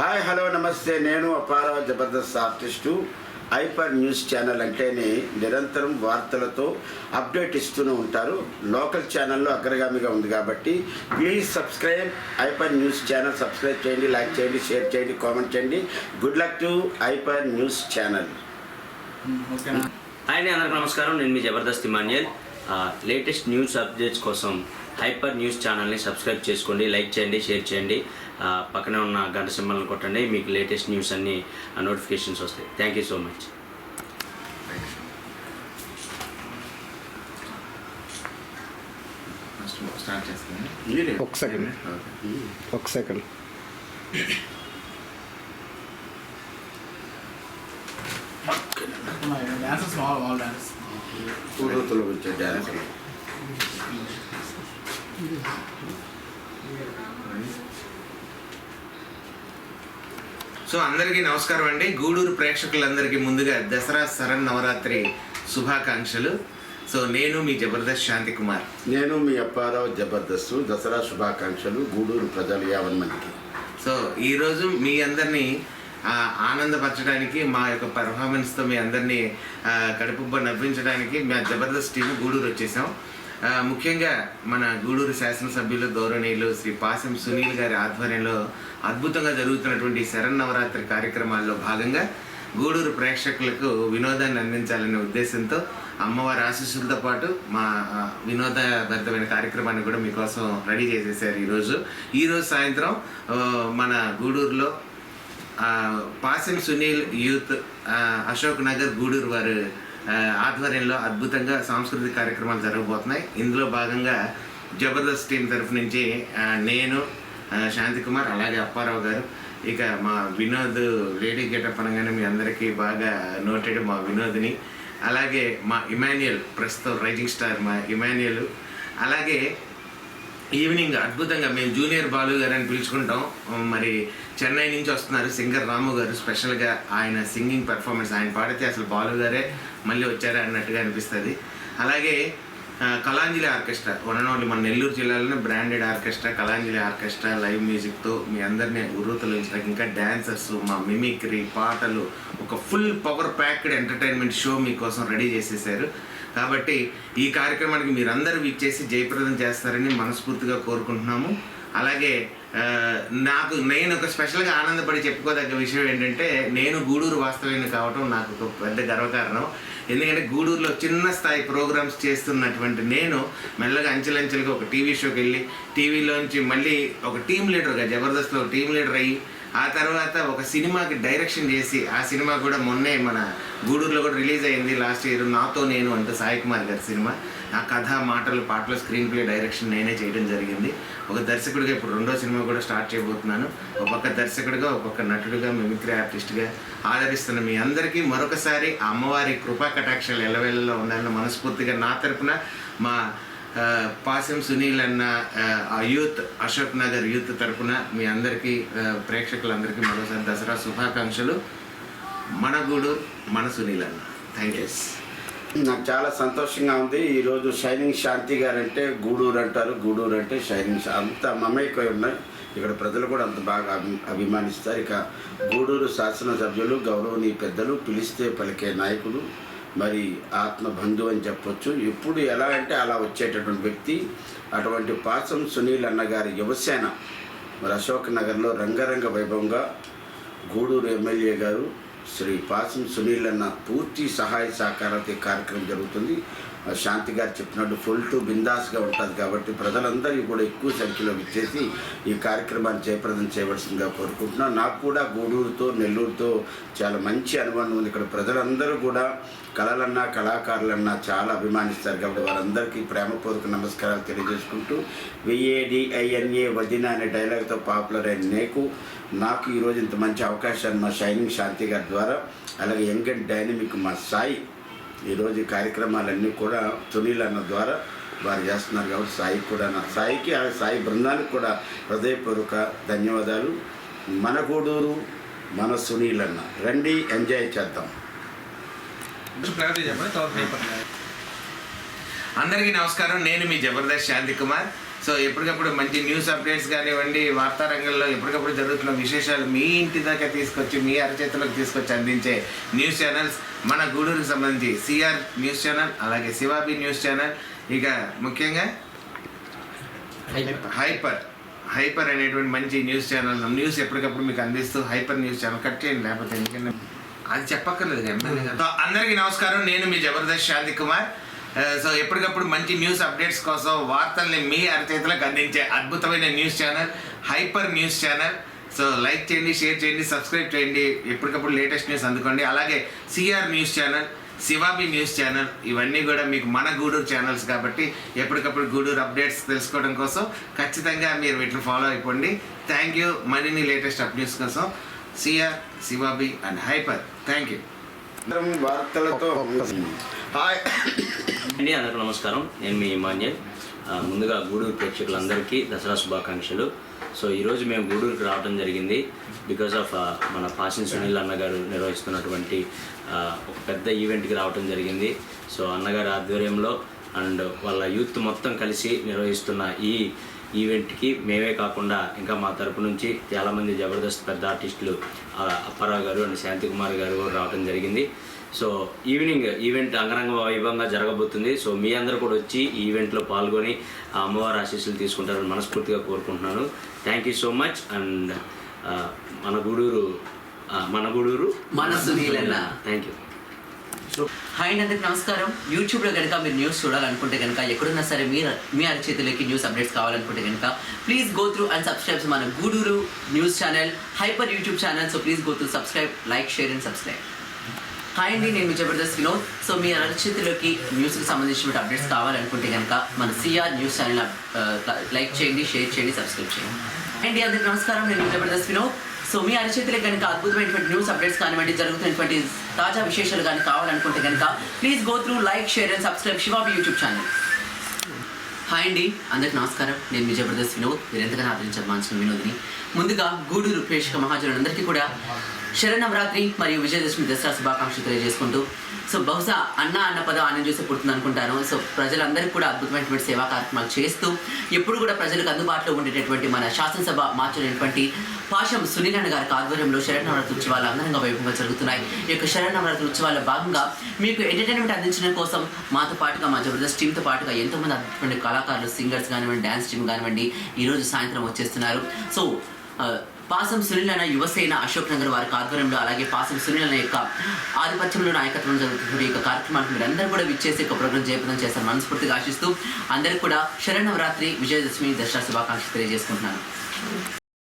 Hi hello నమస్తే. నేను Apparao Jabardasth artist hyper news channel అంటేనే నిరంతరం వార్తలతో అప్డేట్ ఇస్తూనే ఉంటారు. లోకల్ ఛానల్లో అగ్రగామిగా ఉంది కాబట్టి please subscribe hyper news channel. Subscribe చేయండి లైక్ చేయండి షేర్ చేయండి కామెంట్ చేయండి. Good luck to hyper news channel. Hi అందరికి నమస్కారం. నేను మీ Jabardasth Emmanuel latest news updates కోసం హైపర్ న్యూస్ ఛానల్ని సబ్స్క్రైబ్ చేసుకోండి లైక్ చేయండి షేర్ చేయండి. పక్కనే ఉన్న గంట సింబల్ని కొట్టండి మీకు లేటెస్ట్ న్యూస్ అన్ని నోటిఫికేషన్స్ వస్తాయి. థ్యాంక్ యూ సో మచ్ ఒక సెకండ్. ఒక second dances all all dance పూర్వతులు వచ్చే డ్యాన్స్ సో అందరికీ నమస్కారం అండి. గూడూరు ప్రేక్షకులందరికీ ముందుగా దసరా శరణ్ నవరాత్రి శుభాకాంక్షలు. సో నేను మీ జబర్దస్త్ శాంతి కుమార్. నేను మీ అప్పారావు జబర్దస్త్ దసరా శుభాకాంక్షలు గూడూరు ప్రజలు యావన్ మందికి సో ఈరోజు మీ అందరినీ ఆనందపరచడానికి మా యొక్క పర్ఫార్మెన్స్తో మీ అందరినీ కడుపుబ్బ నవ్వించడానికి మా జబర్దస్త్ టీం గూడూరు వచ్చేసాం. ముఖ్యంగా మన గూడూరు శాసనసభ్యులు గౌరవనీయులు శ్రీ పాసం సునీల్ గారి ఆధ్వర్యంలో అద్భుతంగా జరుగుతున్నటువంటి శరణ్ నవరాత్రి కార్యక్రమాల్లో భాగంగా గూడూరు ప్రేక్షకులకు వినోదాన్ని అందించాలనే ఉద్దేశంతో అమ్మవారి ఆశీస్సులతో పాటు మా వినోదభరితమైన కార్యక్రమాన్ని కూడా మీకోసం రెడీ చేసేసారు ఈరోజు. ఈరోజు సాయంత్రం మన గూడూరులో ఆ, సునీల్ యూత్ అశోక్ నగర్ గూడూరు వారు ఆధ్వర్యంలో అద్భుతంగా సాంస్కృతిక కార్యక్రమాలు జరగబోతున్నాయి. ఇందులో భాగంగా జబర్దస్త్ టీం తరఫు నుంచి నేను శాంతి కుమార్ అలాగే అప్పారావు గారు ఇక మా వినోద్ లేడీ గెటప్ అనగానే మీ అందరికీ బాగా నోటెడ్ మా వినోద్ని అలాగే మా ఇమాన్యుయల్ ప్రస్తుతం రైజింగ్ స్టార్ మా ఇమాన్యుయల్ అలాగే ఈవినింగ్ అద్భుతంగా మేము జూనియర్ బాలు గారు అని పిలుచుకుంటాం మరి చెన్నై నుంచి వస్తున్నారు సింగర్ రాము గారు. స్పెషల్గా ఆయన సింగింగ్ పెర్ఫార్మెన్స్ ఆయన పాడితే అసలు బాలు గారే మళ్ళీ వచ్చారా అన్నట్టుగా అనిపిస్తుంది. అలాగే Kalanjali orchestra. One and only మన నెల్లూరు జిల్లాలోనే branded orchestra Kalanjali orchestra live మ్యూజిక్తో మీ అందరినీ ఉర్రూతలించడానికి ఇంకా డ్యాన్సర్స్ మా మిమిక్రీ పాటలు ఒక full power packed entertainment show మీకోసం రెడీ చేసేసారు కాబట్టి ఈ కార్యక్రమానికి మీరందరూ విచ్చేసి జయప్రదం చేస్తారని మనస్ఫూర్తిగా కోరుకుంటున్నాము. అలాగే నాకు నేను ఒక స్పెషల్గా ఆనందపడి చెప్పుకోదగ్గ విషయం ఏంటంటే నేను గూడూరు వాస్తవ్యం కావటం నాకు ఒక పెద్ద గర్వకారణం. ఎందుకంటే గూడూరులో చిన్న స్థాయి ప్రోగ్రామ్స్ చేస్తున్నటువంటి నేను మెల్లగా అంచెలంచెలుగా ఒక టీవీ షోకి వెళ్ళి టీవీలోంచి మళ్ళీ ఒక టీం లీడర్గా జబర్దస్త్లో ఒక టీం లీడర్ అయ్యి ఆ తర్వాత ఒక సినిమాకి డైరెక్షన్ చేసి ఆ సినిమా కూడా మొన్నే మన గూడూరులో కూడా రిలీజ్ అయింది. లాస్ట్ ఇయర్ నాతో నేను అంటే సాయి కుమార్ గారి సినిమా. ఆ కథ మాటలు పాటలు స్క్రీన్ ప్లే డైరెక్షన్ నేనే చేయడం జరిగింది. ఒక దర్శకుడిగా ఇప్పుడు రెండో సినిమా కూడా స్టార్ట్ చేయబోతున్నాను. ఒక పక్క దర్శకుడిగా ఒక పక్క నటుడిగా మిమిక్రీ ఆర్టిస్ట్గా ఆదరిస్తున్న మీ అందరికీ మరొకసారి అమ్మవారి కృపా కటాక్షాలు ఎల్లవేళలో ఉండాలని మనస్ఫూర్తిగా నా తరపున మా పాసం సునీల్ అన్న ఆ, యూత్ అశోక్ నగర్ యూత్ తరపున మీ అందరికీ ప్రేక్షకులందరికీ మరోసారి దసరా శుభాకాంక్షలు. మన మన సునీల్ అన్న. థ్యాంక్ యూ నాకు చాలా సంతోషంగా ఉంది. ఈరోజు షైనింగ్ శాంతి గారు అంటే గూడూరు అంటారు. గూడూరు అంటే షైనింగ్ అంత మమేకై ఉన్నాయి ఇక్కడ ప్రజలు కూడా అంత బాగా అభి అభిమానిస్తారు. ఇక గూడూరు శాసనసభ్యులు గౌరవనీయ పెద్దలు పిలిస్తే పలికే నాయకులు మరి ఆత్మబంధువు అని చెప్పొచ్చు. ఎప్పుడు ఎలా అంటే అలా వచ్చేటటువంటి వ్యక్తి అటువంటి పాసం సునీల్ అన్నగారి యువసేన మరి అశోక్ నగర్లో రంగరంగ వైభవంగా గూడూరు ఎమ్మెల్యే గారు శ్రీ పాసం సునీల్ అన్న పూర్తి సహాయ సహకారాలతో కార్యక్రమం జరుగుతుంది. శాంతి గారు చెప్పినట్టు ఫుల్ టు బిందాస్గా ఉంటుంది కాబట్టి ప్రజలందరికీ కూడా ఎక్కువ సంఖ్యలో విచ్చేసి ఈ కార్యక్రమాన్ని జయప్రదం చేయవలసిందిగా కోరుకుంటున్నాను. నాకు కూడా గూడూరుతో నెల్లూరుతో చాలా మంచి అనుబంధం ఉంది. ఇక్కడ ప్రజలందరూ కూడా కళలన్నా కళాకారులన్నా చాలా అభిమానిస్తారు కాబట్టి వారందరికీ ప్రేమపూర్వక నమస్కారాలు తెలియజేసుకుంటూ విఏడిఐఎన్ఏ వదిన అనే డైలాగ్తో పాపులర్ అయిన నేకు. నాకు ఈరోజు ఇంత మంచి అవకాశాన్ని మా షైనింగ్ శాంతి గారి ద్వారా అలాగే యంగ్ అండ్ డైనమిక్ మా సాయి ఈరోజు ఈ కార్యక్రమాలన్నీ కూడా సునీల్ అన్న ద్వారా వారు చేస్తున్నారు కాబట్టి సాయికి కూడా నా సాయికి ఆ సాయి బృందానికి కూడా హృదయపూర్వక ధన్యవాదాలు. మన గూడూరు మన సునీల్ అన్న. రండి ఎంజాయ్ చేద్దాం. పేపర్ అందరికీ నమస్కారం. నేను మీ జబర్దస్త్ శాంతి కుమార్. సో ఎప్పటికప్పుడు మంచి న్యూస్ అప్డేట్స్ కానివ్వండి వార్తా రంగంలో ఎప్పటికప్పుడు జరుగుతున్న విశేషాలు మీ ఇంటి దాకా తీసుకొచ్చి మీ అరచేతులకు తీసుకొచ్చి అందించే న్యూస్ ఛానల్స్ మన గూడూరుకి సంబంధించి సిఆర్ న్యూస్ ఛానల్ అలాగే శివాబి న్యూస్ ఛానల్. ఇక ముఖ్యంగా హైపర్. హైపర్. అనేటువంటి మంచి న్యూస్ ఛానల్. న్యూస్ ఎప్పటికప్పుడు మీకు అందిస్తూ హైపర్ న్యూస్ ఛానల్ కట్ చేయండి లేకపోతే ఎందుకంటే అది చెప్పక్కర్లేదు అందరికీ నమస్కారం. నేను మీ జబర్దస్త్ శాంతి కుమార్. సో ఎప్పటికప్పుడు మంచి న్యూస్ అప్డేట్స్ కోసం వార్తల్ని మీ అరచేతులకు అందించే అద్భుతమైన news channel hyper news channel. So like చేయండి షేర్ చేయండి సబ్స్క్రైబ్ చేయండి. ఎప్పటికప్పుడు లేటెస్ట్ న్యూస్ అందుకోండి. అలాగే CR news channel Shivabi news channel ఇవన్నీ కూడా మీకు మన గూడూరు ఛానల్స్ కాబట్టి ఎప్పటికప్పుడు గూడూరు అప్డేట్స్ తెలుసుకోవడం కోసం ఖచ్చితంగా మీరు వీటిని ఫాలో అయిపోండి. థ్యాంక్ యూ మరిన్ని లేటెస్ట్ అప్డేట్స్ కోసం CR Shivabi and hyper. Thank you అందరం వార్తలతో హాయ్. అండి అందరికీ నమస్కారం. నేను మీ ఇమాన్యల్ ఆ, ముందుగా గూడూరు ప్రేక్షకులందరికీ దసరా శుభాకాంక్షలు. సో ఈరోజు మేము గూడూరుకి రావడం జరిగింది. బికాస్ ఆఫ్ uh, మన పాసిన్ సునీల్ అన్నగారు నిర్వహిస్తున్నటువంటి uh, ఒక పెద్ద ఈవెంట్కి రావడం జరిగింది. సో అన్నగారి ఆధ్వర్యంలో అండ్ వాళ్ళ యూత్ మొత్తం కలిసి నిర్వహిస్తున్న ఈ ఈవెంట్కి మేమే కాకుండా ఇంకా మా తరపు నుంచి చాలామంది జబర్దస్త్ పెద్ద ఆర్టిస్టులు అప్పారావు గారు అండ్ శాంతి కుమార్ గారు కూడా రావడం జరిగింది. సో ఈవినింగ్ ఈవెంట్ అంగరంగ వైభవంగా జరగబోతుంది. సో మీ అందరూ కూడా వచ్చి ఈ ఈవెంట్లో పాల్గొని ఆ అమ్మవారి ఆశీస్సులు తీసుకుంటారని మనస్ఫూర్తిగా కోరుకుంటున్నాను. Thank you so much and మన గూడూరు మన గూడూరు మనసు. థ్యాంక్ యూ హాయ్ అండి అందరికి నమస్కారం. యూట్యూబ్లో కనుక మీరు న్యూస్ చూడాలనుకుంటే కనుక ఎక్కడున్నా సరే మీరు మీ అరచేతులకి న్యూస్ అప్డేట్స్ కావాలనుకుంటే కనుక please go through and subscribe మన Gudur news channel hyper YouTube channel. So please go through subscribe like share and subscribe hi అండి నేను జబర్దస్త్ వినోద్. సో మీ అరచేతులకి న్యూస్కి సంబంధించిన అప్డేట్స్ కావాలనుకుంటే కనుక మన సిఆర్ న్యూస్ ఛానల్ లైక్ చేయండి షేర్ చేయండి సబ్స్క్రైబ్ చేయండి. అండి అందరికి నమస్కారం నేను జబర్దస్త్ వినోద్. సో మీ అరచేతిలో కనుక అద్భుతమైనటువంటి న్యూస్ అప్డేట్స్ కానివ్వండి జరుగుతున్నటువంటి తాజా విశేషాలు కానీ కావాలనుకుంటే కనుక please go through like share and subscribe Shivabi YouTube channel hi అండి అందరికి నమస్కారం. నేను మీ జబర్దస్త్ వినోద్. మీరు ఎంతగానో ఆదరించారు మాన్సిన వినోద్ని. ముందుగా గూడూరు ప్రేక్షక మహాజనులందరికీ కూడా శరణవరాత్రి మరియు విజయదశమి దసరా శుభాకాంక్షలు తెలియజేసుకుంటూ సో బహుశా అన్న అన్న పదం అన్నం చూసి పుడుతుంది అనుకుంటాను సో ప్రజలందరికీ కూడా అద్భుతమైనటువంటి సేవా కార్యక్రమాలు చేస్తూ ఎప్పుడు కూడా ప్రజలకు అందుబాటులో ఉండేటటువంటి మన శాసనసభ మార్చినటువంటి పాషం సునీలన్న గారి ఆధ్వర్యంలో శరణవరాత్రి ఉత్సవాలు అంగరంగ వైభవంగా జరుగుతున్నాయి. ఈ యొక్క శరణవరాత్రి ఉత్సవాల్లో భాగంగా మీకు ఎంటర్టైన్మెంట్ అందించడం కోసం మాతో పాటుగా మా జబర్దస్త్ టీంతో పాటుగా ఎంతోమంది అద్భుతమైన కళాకారులు సింగర్స్ కానివ్వండి డ్యాన్స్ టీం కానివ్వండి ఈరోజు సాయంత్రం వచ్చేస్తున్నారు. సో పాసం సునీల్ అన్న యువసేన అశోక్ నగర్ వారి ఆధ్వర్యంలో అలాగే పాసం సునీల్ అన్న యొక్క ఆధిపత్యంలో నాయకత్వం జరుగుతున్న యొక్క కార్యక్రమానికి మీరందరూ అందరూ కూడా విచ్చేసి ఒక ప్రోగ్రాం జయప్రదం చేస్తారు మనస్ఫూర్తిగా ఆశిస్తూ అందరికీ కూడా శరణవరాత్రి విజయదశమి దసరా శుభాకాంక్షలు తెలియజేసుకుంటున్నాను.